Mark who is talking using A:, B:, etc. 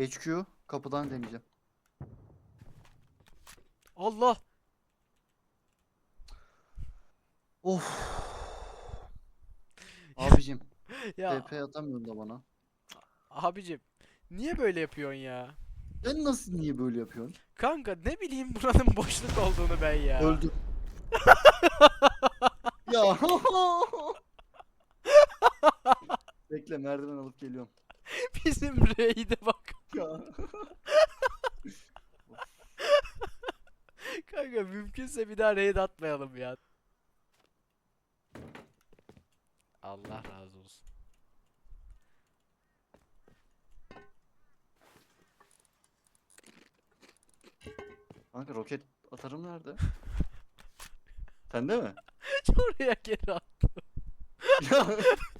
A: HQ kapıdan deneyeceğim.
B: Allah.
A: Of. Abicim
B: Ya
A: TP atamıyorsun da bana.
B: abicim niye böyle yapıyorsun ya?
A: Sen nasıl niye böyle yapıyorsun?
B: Kanka ne bileyim buranın boşluk olduğunu ben ya.
A: Öldüm. ya. Bekle merdiven alıp geliyorum.
B: Bizim raid'e bak.
A: Ya.
B: Kanka mümkünse bir daha raid atmayalım ya. Allah razı olsun.
A: Kanka roket atarım nerede? Sende mi?
B: Oraya geri at.
A: ya